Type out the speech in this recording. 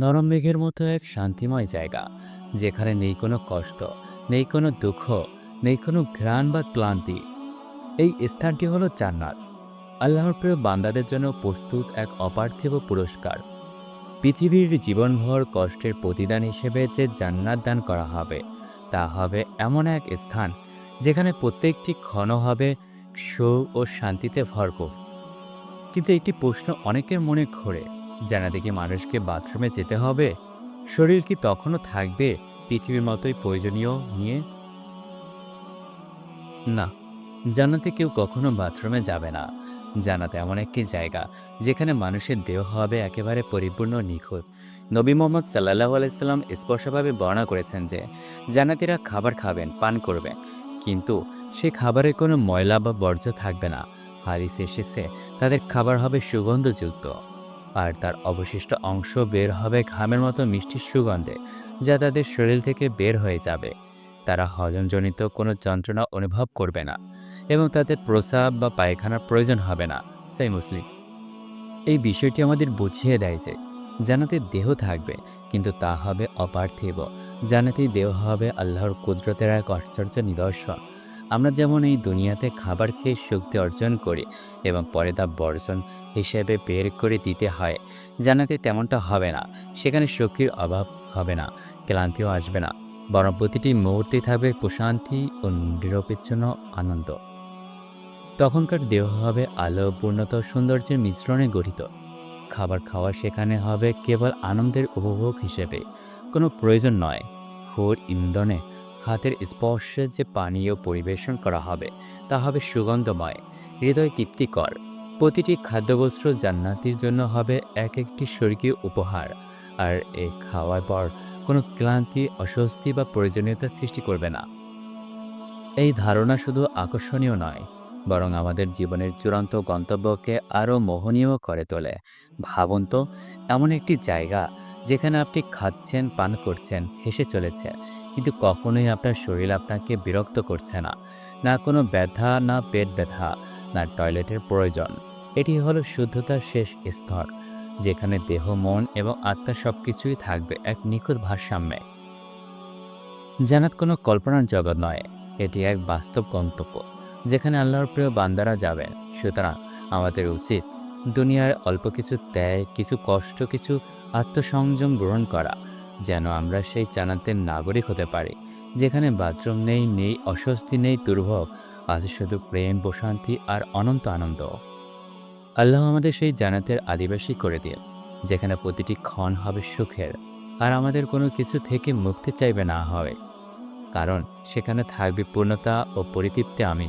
নরম মেঘের মতো এক শান্তিময় জায়গা, যেখানে নেই কোনো কষ্ট, নেই কোনো দুঃখ, নেই কোনো ঘ্রাণ বা ক্লান্তি। এই স্থানটি হলো জান্নাত, আল্লাহর প্রিয় বান্দাদের জন্য প্রস্তুত এক অপার্থিব পুরস্কার। পৃথিবীর জীবনভর কষ্টের প্রতিদান হিসেবে যে জান্নাত দান করা হবে, তা হবে এমন এক স্থান, যেখানে প্রত্যেকটি ক্ষণ হবে সুখ ও শান্তিতে ভরপুর। কিন্তু একটি প্রশ্ন অনেকের মনে ঘোরে জানাতে কি মানুষকে বাথরুমে যেতে হবে। শরীর কি তখনও থাকবে পৃথিবীর মতোই প্রয়োজনীয় নিয়ে? না জানাতে কেউ কখনো বাথরুমে যাবে না। জানাতে এমন একটি জায়গা যেখানে মানুষের দেহ হবে একেবারে পরিপূর্ণ নিখুঁত। নবী মোহাম্মদ সাল্লাহ আলাইসাল্লাম স্পষ্টভাবে বর্ণনা করেছেন যে জানাতিরা খাবার খাবেন, পান করবেন। কিন্তু সে খাবারে কোনো ময়লা বা বর্জ্য থাকবে না। হারিস এসেছে, তাদের খাবার হবে সুগন্ধযুক্ত। আর তার অবশিষ্ট অংশ বের হবে ঘামের মতো মিষ্টি সুগন্ধে, যা তাদের শরীর থেকে বের হয়ে যাবে। তারা হজমজনিত কোনো যন্ত্রণা অনুভব করবে না এবং তাদের প্রস্রাব বা পায়খানার প্রয়োজন হবে না, সেই মুসলিম। এই বিষয়টি আমাদের বুঝিয়ে দেয় যে জানাতে দেহ থাকবে, কিন্তু তা হবে অপার্থিব। জানাতে দেহ হবে আল্লাহর কুদরতের এক আশ্চর্য নিদর্শন। আমরা যেমন এই দুনিয়াতে খাবার খেয়ে শক্তি অর্জন করি এবং পরে তা বর্জন হিসেবে বের করে দিতে হয়, জানাতে তেমনটা হবে না। সেখানে শক্তির অভাব হবে না, ক্লান্তিও আসবে না। বরং প্রতিটি মুহূর্তে থাকবে প্রশান্তি ও নিরপেক্ষণ আনন্দ। তখনকার দেহ হবে আলো, পূর্ণত সৌন্দর্যের মিশ্রণে গঠিত। খাবার খাওয়া সেখানে হবে কেবল আনন্দের উপভোগ হিসেবে। কোনো প্রয়োজন নয়। হুর ইন্ধনে হাতের স্পর্শে যে পানীয় পরিবেশন করা হবে, তা হবে সুগন্ধময়, হৃদয় তৃপ্তিকর। প্রতিটি খাদ্যবস্ত্র জান্নাতির জন্য হবে এক একটি স্বর্গীয় উপহার, আর এই খাওয়ার পর কোনো ক্লান্তি, অস্বস্তি বা প্রয়োজনীয়তা সৃষ্টি করবে না। এই ধারণা শুধু আকর্ষণীয় নয়, বরং আমাদের জীবনের চূড়ান্ত গন্তব্যকে আরও মোহনীয় করে তোলে। ভাবুন তো, এমন একটি জায়গা যেখানে আপনি খাচ্ছেন, পান করছেন, হেসে চলেছে কিন্তু কখনোই আপনার শরীর আপনাকে বিরক্ত করছে না। না কোনো ব্যথা, না পেট ব্যথা, না টয়লেটের প্রয়োজন। এটি হলো শুদ্ধতার শেষ স্তর, যেখানে দেহ, মন এবং আত্মা সব কিছুই থাকবে এক নিখুঁত ভারসাম্যে। জানাত কোনো কল্পনার জগৎ নয়, এটি এক বাস্তব গন্তব্য, যেখানে আল্লাহর প্রিয় বান্দারা যাবেন। সুতরাং আমাদের উচিত দুনিয়ার অল্প কিছু ত্যাগ, কিছু কষ্ট, কিছু আত্মসংযম গ্রহণ করা, যেন আমরা সেই জানাতের নাগরিক হতে পারি, যেখানে বাথরুম নেই নেই, অস্বস্তি নেই, দুর্ভোগ, আছে শুধু প্রেম, প্রশান্তি আর অনন্ত আনন্দ। আল্লাহ আমাদের সেই জানাতের আদিবাসী করে দিন যেখানে প্রতিটি ক্ষণ হবে সুখের, আর আমাদের কোনো কিছু থেকে মুক্তি চাইবে না হয়। কারণ সেখানে থাকবে পূর্ণতা ও পরিতৃপ্তি আমি।